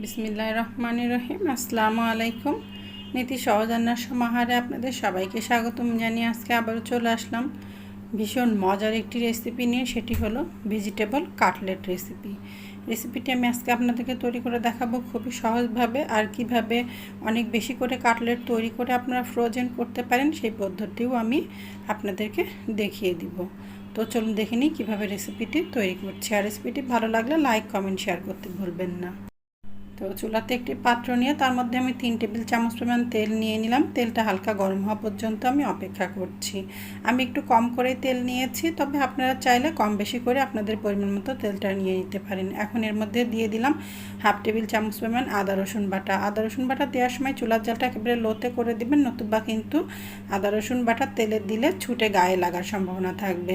বিসমিল্লাহ রহমান রহিম। আসসালামু আলাইকুম। নীতি সহজান্নার সমাহারে আপনাদের সবাইকে স্বাগতম জানিয়ে আজকে আবারও চলে আসলাম। ভীষণ মজার একটি রেসিপি নিয়ে, সেটি হলো ভেজিটেবল কাটলেট রেসিপি রেসিপিটি আমি আজকে আপনাদেরকে তৈরি করে দেখাবো খুবই সহজভাবে আর কীভাবে অনেক বেশি করে কাটলেট তৈরি করে আপনারা ফ্রোজেন করতে পারেন, সেই পদ্ধতিও আমি আপনাদেরকে দেখিয়ে দিব। তো চলুন দেখে নিই কীভাবে রেসিপিটি তৈরি করছি। আর রেসিপিটি ভালো লাগলে লাইক কমেন্ট শেয়ার করতে ভুলবেন না। তো চুলাতে একটি পাত্র নিয়ে তার মধ্যে আমি তিন টেবিল চামচ পরিমাণ তেল নিয়ে নিলাম। তেলটা হালকা গরম হওয়া পর্যন্ত আমি অপেক্ষা করছি। আমি একটু কম করেই তেল নিয়েছি, তবে আপনারা চাইলে কম বেশি করে আপনাদের পরিমাণ মতো তেলটা নিয়ে নিতে পারেন। এখন এর মধ্যে দিয়ে দিলাম হাফ টেবিল চামচ পরিমাণ আদা, রসুন বাটা। আদা, রসুন বাটা দেওয়ার সময় চুলার জালটা একেবারে লোতে করে দিবেন, নতুবা কিন্তু আদা, রসুন বাটা তেলে দিলে ছুটে গায়ে লাগার সম্ভাবনা থাকবে।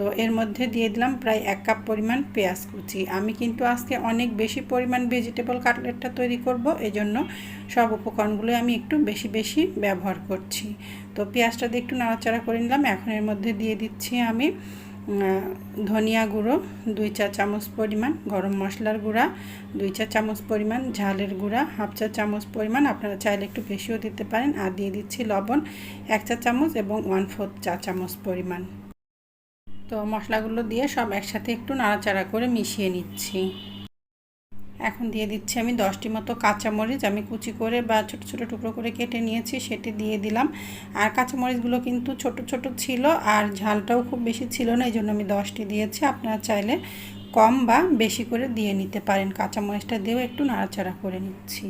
তো এর মধ্যে দিয়ে দিলাম প্রায় এক কাপ পরিমাণ পেঁয়াজ কুচি। আমি কিন্তু আজকে অনেক বেশি পরিমাণ ভেজিটেবল কাটলেটটা তৈরি করব, এজন্য সব উপকরণগুলো আমি একটু বেশি বেশি ব্যবহার করছি। তো পেঁয়াজটা দিয়ে একটু নাড়াচাড়া করে নিলাম। এখন এর মধ্যে দিয়ে দিচ্ছি আমি ধনিয়া গুঁড়ো, দুই চা চামচ পরিমাণ গরম মশলার গুঁড়া, দুই চা চামচ পরিমাণ ঝালের গুঁড়া, হাফ চা চামচ পরিমাণ আপনারা চাইলে একটু বেশিও দিতে পারেন। আর দিয়ে দিচ্ছি লবণ, এক চা চামচ এবং ওয়ান ফোর্থ চা চামচ পরিমাণ। তো মশলাগুলো দিয়ে সব একসাথে একটু নাড়াচাড়া করে মিশিয়ে নিচ্ছি। এখন দিয়ে দিচ্ছি আমি দশটি মতো কাঁচামরিচ। আমি কুচি করে বা ছোট ছোট টুকরো করে কেটে নিয়েছি, সেটি দিয়ে দিলাম। আর কাঁচামরিচগুলো কিন্তু ছোট ছোট ছিল আর ঝালটাও খুব বেশি ছিল না, এই জন্য আমি দশটি দিয়েছি। আপনারা চাইলে কম বা বেশি করে দিয়ে নিতে পারেন। কাঁচামরিচটা দিয়েও একটু নাড়াচাড়া করে নিচ্ছি।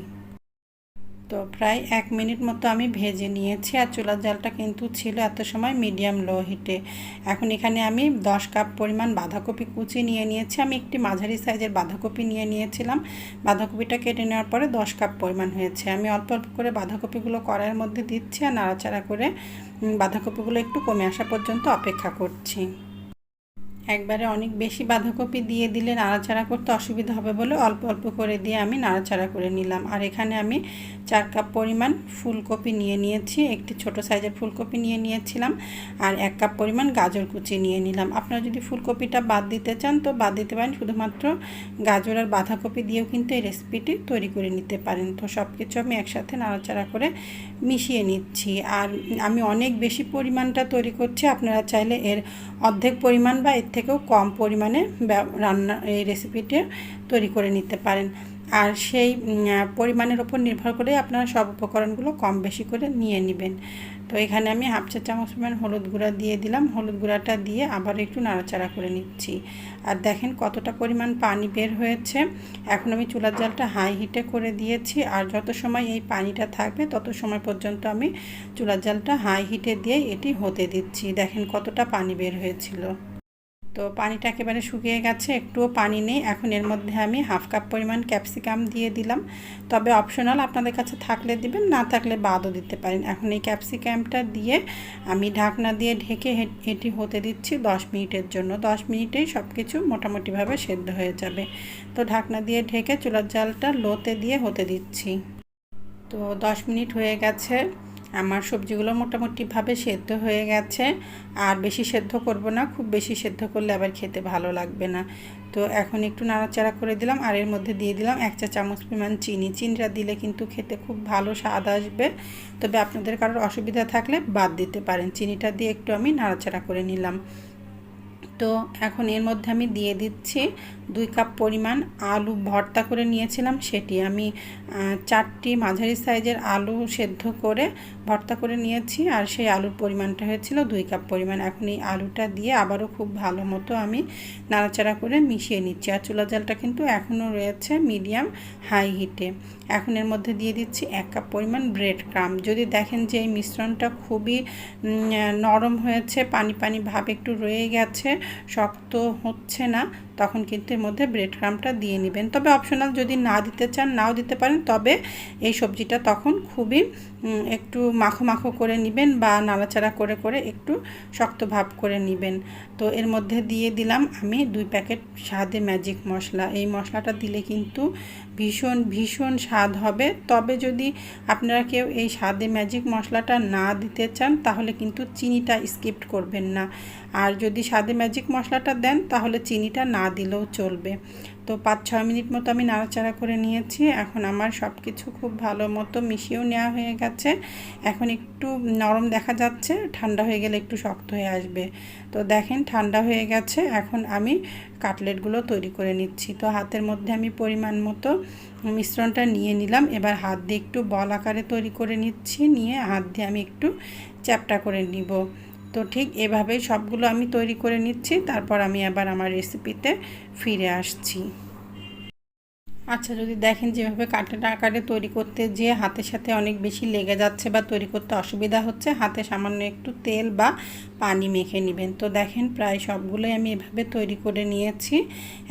তো প্রায় এক মিনিট মতো আমি ভেজে নিয়েছি আর চুলার জালটা কিন্তু ছিল এত সময় মিডিয়াম লো হিটে। এখন এখানে আমি দশ কাপ পরিমাণ বাঁধাকপি কুচি নিয়ে নিয়েছি। আমি একটি মাঝারি সাইজের বাঁধাকপি নিয়ে নিয়েছিলাম। বাঁধাকপিটা কেটে নেওয়ার পরে দশ কাপ পরিমাণ হয়েছে। আমি অল্প অল্প করে বাঁধাকপিগুলো কড়াইয়ের মধ্যে দিচ্ছি আর নাড়াচাড়া করে বাঁধাকপিগুলো একটু কমে আসা পর্যন্ত অপেক্ষা করছি। একবারে অনেক বেশি বাঁধাকপি দিয়ে দিলে নাড়াচাড়া করতে অসুবিধা হবে বলে অল্প অল্প করে দিয়ে আমি নাড়াচাড়া করে নিলাম। আর এখানে আমি চার কাপ পরিমাণ ফুলকপি নিয়ে নিয়েছি, একটি ছোট সাইজের ফুলকপি নিয়ে নিয়েছিলাম আর এক কাপ পরিমাণ গাজর কুচি নিয়ে নিলাম। আপনারা যদি ফুলকপিটা বাদ দিতে চান তো বাদ দিতে পারেন, শুধুমাত্র গাজর আর বাঁধাকপি দিয়েও কিন্তু এই রেসিপিটি তৈরি করে নিতে পারেন। তো সব কিছু আমি একসাথে নাড়াচাড়া করে মিশিয়ে নিচ্ছি। আর আমি অনেক বেশি পরিমাণটা তৈরি করছি, আপনারা চাইলে এর অর্ধেক পরিমাণ বা এর থেকেও কম পরিমাণে রান্না, এই রেসিপিটি তৈরি করে নিতে পারেন। আর সেই পরিমাণের ওপর নির্ভর করে আপনারা সব উপকরণগুলো কম বেশি করে নিয়ে নেবেন। তো এখানে আমি হাফ চা চামচ পরিমাণ হলুদ গুঁড়া দিয়ে দিলাম। হলুদ গুঁড়াটা দিয়ে আবার একটু নাড়াচাড়া করে নিচ্ছি। আর দেখেন কতটা পরিমাণ পানি বের হয়েছে। এখন আমি চুলার জালটা হাই হিটে করে দিয়েছি। আর যত সময় এই পানিটা থাকবে, তত সময় পর্যন্ত আমি চুলার জালটা হাই হিটে দিয়ে এটি হতে দিচ্ছি। দেখেন কতটা পানি বের হয়েছিল। তো পানিটা একেবারে শুকিয়ে গেছে, একটুও পানি নেই। এখন এর মধ্যে আমি হাফ কাপ পরিমাণ ক্যাপসিকাম দিয়ে দিলাম। তবে অপশনাল আপনাদের কাছে থাকলে দিবেন, না থাকলে বাদও দিতে পারেন। এখন এই ক্যাপসিকামটা দিয়ে আমি ঢাকনা দিয়ে ঢেকে এটি হতে দিচ্ছি দশ মিনিটের জন্য। দশ মিনিটেই সব কিছু মোটামুটিভাবে সেদ্ধ হয়ে যাবে। তো ঢাকনা দিয়ে ঢেকে চুলার জালটা লোতে দিয়ে হতে দিচ্ছি। তো দশ মিনিট হয়ে গেছে। আমার সবজিগুলো মোটামুটিভাবে সেদ্ধ হয়ে গেছে। আর বেশি সেদ্ধ করব না, খুব বেশি সেদ্ধ করলে আবার খেতে ভালো লাগবে না। তো এখন একটু নাড়াচাড়া করে দিলাম, আর এর মধ্যে দিয়ে দিলাম এক চা চামচ পরিমাণ চিনি। চিনিটা দিলে কিন্তু খেতে খুব ভালো স্বাদ আসবে। তবে আপনাদের কারোর অসুবিধা থাকলে বাদ দিতে পারেন। চিনিটা দিয়ে একটু আমি নাড়াচাড়া করে নিলাম। তো এখন এর মধ্যে আমি দিয়ে দিচ্ছি দুই কাপ পরিমাণ আলু ভর্তা করে নিয়েছিলাম সেটি। আমি চারটি মাঝারি সাইজের আলু সেদ্ধ করে ভর্তা করে নিয়েছি আর সেই আলুর পরিমাণটা হয়েছিল দুই কাপ পরিমাণ। এখন এই আলুটা দিয়ে আবারও খুব ভালো মতো আমি নাড়াচাড়া করে মিশিয়ে নিচ্ছি। আর চুলা জালটা কিন্তু এখনও রয়েছে মিডিয়াম হাই হিটে। এখন এর মধ্যে দিয়ে দিচ্ছি এক কাপ পরিমাণ ব্রেড ক্রাম। যদি দেখেন যে এই মিশ্রণটা খুবই নরম হয়েছে, পানি পানি ভাব একটু রয়ে গেছে শক্ত হচ্ছে না। তখন কিন্তু এর মধ্যে ব্রেড ক্রামটা দিয়ে নেবেন। তবে অপশনাল যদি না দিতে চান, নাও দিতে পারেন। তবে এই সবজিটা তখন খুবই একটু মাখো মাখো করে নেবেন বা নাড়াচাড়া করে করে একটু শক্ত ভাব করে নেবেন। তো এর মধ্যে দিয়ে দিলাম আমি দুই প্যাকেট স্বাদে ম্যাজিক মশলা। এই মশলাটা দিলে কিন্তু ভীষণ ভীষণ স্বাদ হবে। তবে যদি আপনারা কেউ এই স্বাদে ম্যাজিক মশলাটা না দিতে চান, তাহলে কিন্তু চিনিটা স্কিপ করবেন না। আর যদি স্বাদে ম্যাজিক মশলাটা দেন, তাহলে চিনিটা না দিলেও চলবে। তো পাঁচ ছয় মিনিট মতো আমি নাড়াচাড়া করে নিয়েছি। এখন আমার সব কিছু খুব ভালো মতো মিশিয়েও নেওয়া হয়ে গেছে। এখন একটু নরম দেখা যাচ্ছে, ঠান্ডা হয়ে গেলে একটু শক্ত হয়ে আসবে। তো দেখেন, ঠান্ডা হয়ে গেছে। এখন আমি কাটলেটগুলো তৈরি করে নিচ্ছি। তো হাতের মধ্যে আমি পরিমাণ মতো মিশ্রণটা নিয়ে নিলাম। এবার হাত দিয়ে একটু বল আকারে তৈরি করে নিচ্ছি। নিয়ে হাত দিয়ে আমি একটু চ্যাপটা করে নিব। তো ঠিক এভাবেই সবগুলো আমি তৈরি করে নিচ্ছি। তারপর আমি আবার আমার রেসিপিতে ফিরে আসছি। আচ্ছা যদি দেখেন যেভাবে কাঠের আকারে তৈরি করতে যে হাতের সাথে অনেক বেশি লেগে যাচ্ছে বা তৈরি করতে অসুবিধা হচ্ছে, হাতে সামান্য একটু তেল বা পানি মেখে নেবেন। তো দেখেন প্রায় সবগুলোই আমি এভাবে তৈরি করে নিয়েছি।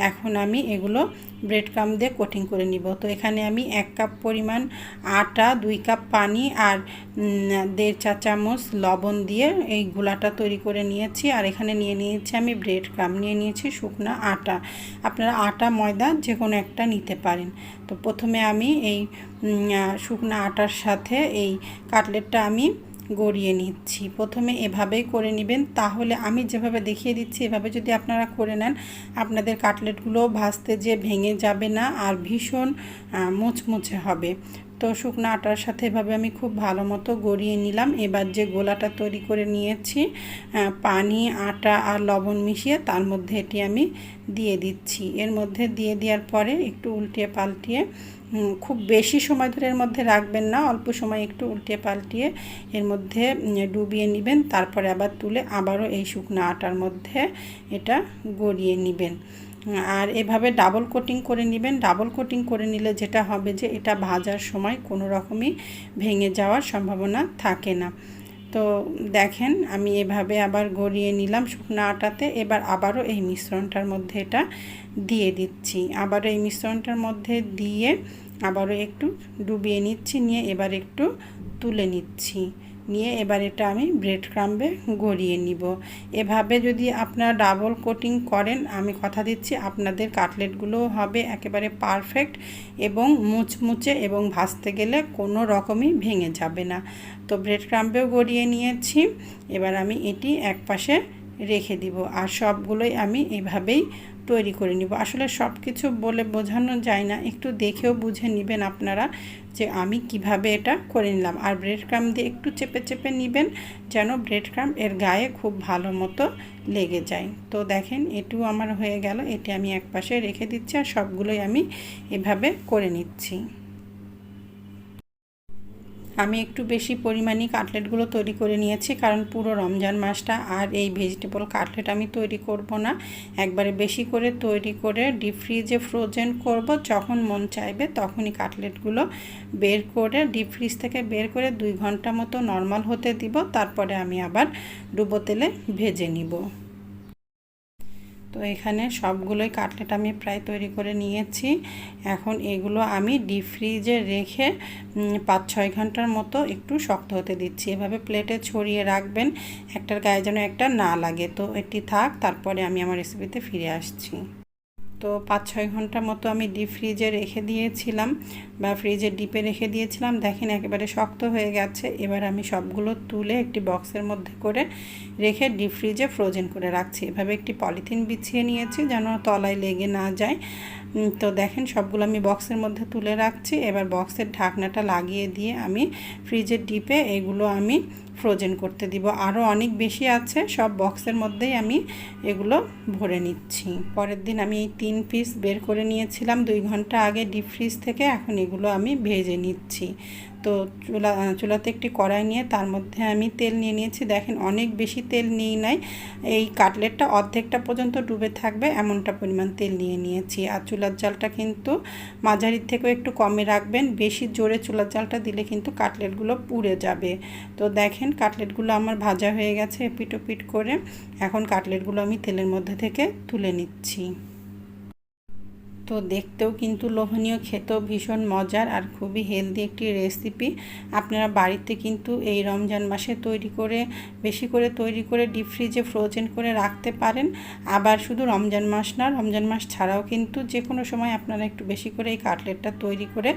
এখন আমি এগুলো ব্রেড ক্রাম দিয়ে কোটিং করে নিব। তো এখানে আমি এক কাপ পরিমাণ আটা, দুই কাপ পানি আর দেড় চা চামচ লবণ দিয়ে এই গুলাটা তৈরি করে নিয়েছি। আর এখানে নিয়ে নিয়েছি আমি ব্রেড ক্রাম। নিয়ে নিয়েছি শুকনা আটা। আপনারা আটা, ময়দা যে কোনো একটা নিতে পারেন। তো প্রথমে আমি এই শুকনো আটার সাথে এই কাটলেটটা আমি গড়িয়ে নিচ্ছি। প্রথমে এভাবেই করে নেবেন। তাহলে আমি যেভাবে দেখিয়ে দিচ্ছি, এভাবে যদি আপনারা করে নেন, আপনাদের কাটলেটগুলো ভাজতে যে ভেঙে যাবে না আর ভীষণ মুচমুচে হবে। তো শুকনো আটার সাথে এভাবে আমি খুব ভালো মতো গড়িয়ে নিলাম। এবার যে গোলাটা তৈরি করে নিয়েছি পানি, আটা আর লবণ মিশিয়ে তার মধ্যে এটি আমি দিয়ে দিচ্ছি। এর মধ্যে দিয়ে দেওয়ার পরে একটু উল্টিয়ে পাল্টিয়ে খুব বেশি সময় ধরে এর মধ্যে রাখবেন না, অল্প সময় একটু উল্টিয়ে পাল্টিয়ে এর মধ্যে ডুবিয়ে নেবেন। তারপরে আবার তুলে আবারও এই শুকনো আটার মধ্যে এটা গড়িয়ে নেবেন। আর এভাবে ডাবল কোটিং করে নেবেন। ডাবল কোটিং করে নিলে যেটা হবে যে এটা ভাজার সময় কোনো রকমই ভেঙে যাওয়ার সম্ভাবনা থাকে না। তো দেখেন, আমি এভাবে আবার গড়িয়ে নিলাম শুকনো আটাতে। এবার আবারও এই মিশ্রণটার মধ্যে এটা দিয়ে দিচ্ছি। আবারও এই মিশ্রণটার মধ্যে দিয়ে আবারও একটু ডুবিয়ে নিচ্ছি, নিয়ে এবার একটু তুলে নিচ্ছি। নিয়ে এবার এটা আমি ব্রেড ক্রাম্বে গড়িয়ে নিব। এভাবে যদি আপনারা ডাবল কোটিং করেন, আমি কথা দিচ্ছি, আপনাদের কাটলেটগুলোও হবে একেবারে পারফেক্ট এবং মুচমুচে এবং ভাজতে গেলে কোনো রকমই ভেঙে যাবে না। তো ব্রেড ক্রাম্বেও গড়িয়ে নিয়েছি, এবার আমি এটি এক পাশে রেখে দিব। আর সবগুলোই আমি এভাবেই তৈরি করে নিব। আসলে সব কিছু বলে বোঝানো যায় না। একটু দেখেও বুঝে নেবেন আপনারা যে আমি কীভাবে এটা করে নিলাম। আর ব্রেড ক্রাম দিয়ে একটু চেপে চেপে নেবেন যেন ব্রেড ক্রাম এর গায়ে খুব ভালো মতো লেগে যায়। তো দেখেন, এটিও আমার হয়ে গেল। এটি আমি এক পাশে রেখে দিচ্ছি আর সবগুলোই আমি এভাবে করে নিচ্ছি। আমি একটু বেশি পরিমাণে কাটলেটগুলো তৈরি করে নিয়েছি, কারণ পুরো রমজান মাসটা আর এই ভেজিটেবল কাটলেট আমি তৈরি করব না। একবারে বেশি করে তৈরি করে ডিপ ফ্রিজে ফ্রোজেন করব, যখন মন চাইবে তখনই কাটলেটগুলো বের করে ডিপ ফ্রিজ থেকে বের করে দুই ঘণ্টা মতো নর্মাল হতে দিব, তারপরে আমি আবার ডুবো তেলে ভেজে নিব। তো এখানে সবগুলোই কাটলেট আমি প্রায় তৈরি করে নিয়েছি। এখন এগুলো আমি ডিপ ফ্রিজে রেখে পাঁচ ছয় ঘণ্টার মতো একটু শক্ত হতে দিচ্ছি। এভাবে প্লেটে ছড়িয়ে রাখবেন, একটার গায়ে যেন একটা না লাগে। তো এটি থাক, তারপরে আমি আমার রেসিপিতে ফিরে আসছি। তো পাঁচ, ছয় ঘণ্টা মতো আমি ডিপ ফ্রিজে রেখে দিয়েছিলাম বা ফ্রিজে ডিপে রেখে দিয়েছিলাম। দেখেন একেবারে শক্ত হয়ে গেছে। এবার আমি সবগুলো তুলে একটি বক্সের মধ্যে করে রেখে ডিপ ফ্রিজে ফ্রোজেন করে রাখছি। এভাবে একটি পলিথিন বিছিয়ে নিয়েছি যেন তলায় লেগে না যায়। তো দেখেন সবগুলো আমি বক্সের মধ্যে তুলে রাখছি। এবার বক্সের ঢাকনাটা লাগিয়ে দিয়ে আমি ফ্রিজের ডিপে এগুলো আমি ফ্রোজেন করতে দিব। আরও অনেক বেশি আছে, সব বক্সের মধ্যেই আমি এগুলো ভরে নিচ্ছি। পরের দিন আমি এই তিন পিস বের করে নিয়েছিলাম। দুই ঘণ্টা আগে ডিপ ফ্রিজ থেকে এখন এগুলো আমি ভেজে নিচ্ছি। তো চুলা চুলাতে একটি কড়াই নিয়ে তার মধ্যে আমি তেল নিয়ে নিয়েছি। দেখেন অনেক বেশি তেল নিই নাই। এই কাটলেটটা অর্ধেকটা পর্যন্ত ডুবে থাকবে এমনটা পরিমাণ তেল নিয়ে নিয়েছি। আর চুলার জালটা কিন্তু মাঝারির থেকেও একটু কমে রাখবেন। বেশি জোরে চুলার জালটা দিলে কিন্তু কাটলেটগুলো পুড়ে যাবে। তো দেখেন কাটলেটগুলো আমার ভাজা হয়ে গেছে পিটো পিট করে। এখন কাটলেটগুলো আমি তেলের মধ্যে থেকে তুলে নিচ্ছি। তো দেখতেও কিন্তু লোভনীয়, খেতেও ভীষণ মজার আর খুবই হেলদি একটি রেসিপি আপনারা বাড়িতে কিন্তু এই রমজান মাসে তৈরি করে, বেশি করে তৈরি করে ডিপ ফ্রিজে ফ্রোজেন করে রাখতে পারেন। আবার শুধু রমজান মাস না, রমজান মাস ছাড়াও কিন্তু যে কোনো সময় আপনারা একটু বেশি করে এই কাটলেটটা তৈরি করে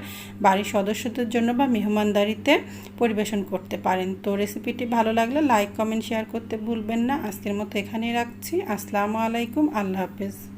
বাড়ির সদস্যদের জন্য বা মেহমানদারিতে পরিবেশন করতে পারেন। তো রেসিপিটি ভালো লাগলে লাইক কমেন্ট শেয়ার করতে ভুলবেন না। আজকের মতো এখানেই রাখছি। আসসালামু আলাইকুম। আল্লাহ হাফেজ।